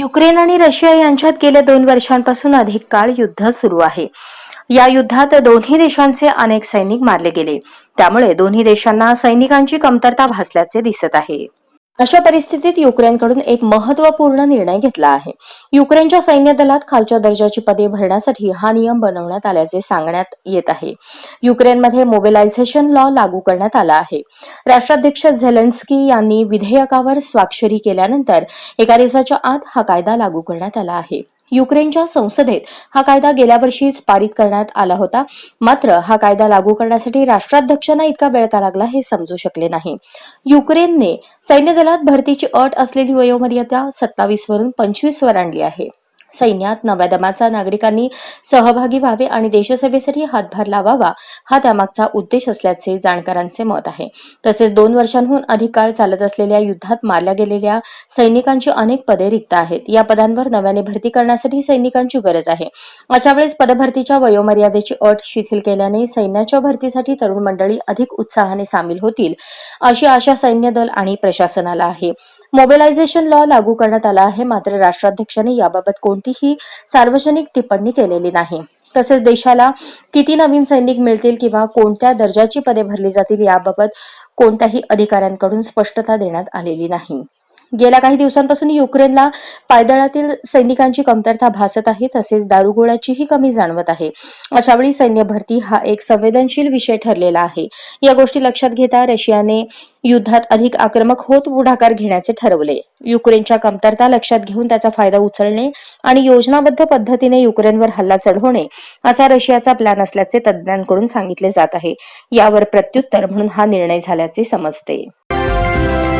Ukraine आणि Russia यांच्यात गेल्या दोन वर्षांपासून अधिक काळ युद्ध सुरू आहे. या युद्धात दोन्ही देशांचे अनेक सैनिक मारले गेले. त्यामुळे दोन्ही देशांना सैनिकांची कमतरता भासल्याचे दिसत आहे. अशा परिस्थितीत युक्रेनकडून एक महत्त्वपूर्ण निर्णय घेतला आहे. युक्रेनच्या सैन्य दलात खालच्या दर्जाची पदे भरण्यासाठी हा नियम बनवण्यात आल्याचे सांगण्यात येत आहे. युक्रेनमध्ये मोबिलायझेशन लॉ लागू करण्यात आला आहे. राष्ट्राध्यक्ष झेलेन्स्की यांनी विधेयकावर स्वाक्षरी केल्यानंतर एका दिवसाच्या आत हा कायदा लागू करण्यात आला आहे. युक्रेनच्या संसदेत हा कायदा गेल्या वर्षीच पारित करण्यात आला होता. मात्र हा कायदा लागू करण्यासाठी राष्ट्राध्यक्षांना इतका वेळ का लागला हे समजू शकले नाही. युक्रेनने सैन्य दलात भरतीची अट असलेली वयोमर्यादा सत्तावीस वरून पंचवीस वर आणली आहे. सैन्यात नव्या दमाचा नागरिकांनी सहभागी व्हावे आणि देशसेवेसाठी हातभार लावावा हा त्यामागचा उद्देश असल्याचे जाणकारांचे मत आहे. तसेच दोन वर्षांहून अधिक काळ चालत असलेल्या युद्धात मारल्या गेलेल्या सैनिकांची अनेक पदे रिक्त आहेत. या पदांवर नव्याने भरती करण्यासाठी सैनिकांची गरज आहे. अशा वेळेस पदभरतीच्या वयोमर्यादेची अट शिथिल केल्याने सैन्याच्या भरतीसाठी तरुण मंडळी अधिक उत्साहाने सामील होतील अशी आशा सैन्य दल आणि प्रशासनाला आहे. मोबिलायझेशन लॉ लागू करण्यात आला आहे. मात्र राष्ट्राध्यक्षांनी याबाबत कोणतीही सार्वजनिक टिप्पणी केलेली नाही. तसेच देशाला किती नवीन सैनिक मिळतील किंवा कोणत्या दर्जाची पदे भरली जातील याबाबत कोणत्याही अधिकाऱ्यांकडून स्पष्टता देण्यात आलेली नाही. गेल्या काही दिवसांपासून युक्रेनला पायदळातील सैनिकांची कमतरता भासत आहे तसेच दारुगोळ्याचीही कमी जाणवत आहे. अशावेळी सैन्य भरती हा एक संवेदनशील विषय ठरलेला आहे. या गोष्टी लक्षात घेता रशियाने युद्धात अधिक आक्रमक होत पुढाकार घेण्याचे ठरवले. युक्रेनच्या कमतरता लक्षात घेऊन त्याचा फायदा उचलणे आणि योजनाबद्ध पद्धतीने युक्रेनवर हल्ला चढवणे असा रशियाचा प्लॅन असल्याचे तज्ज्ञांकडून सांगितले जात आहे. यावर प्रत्युत्तर म्हणून हा निर्णय झाल्याचे समजते.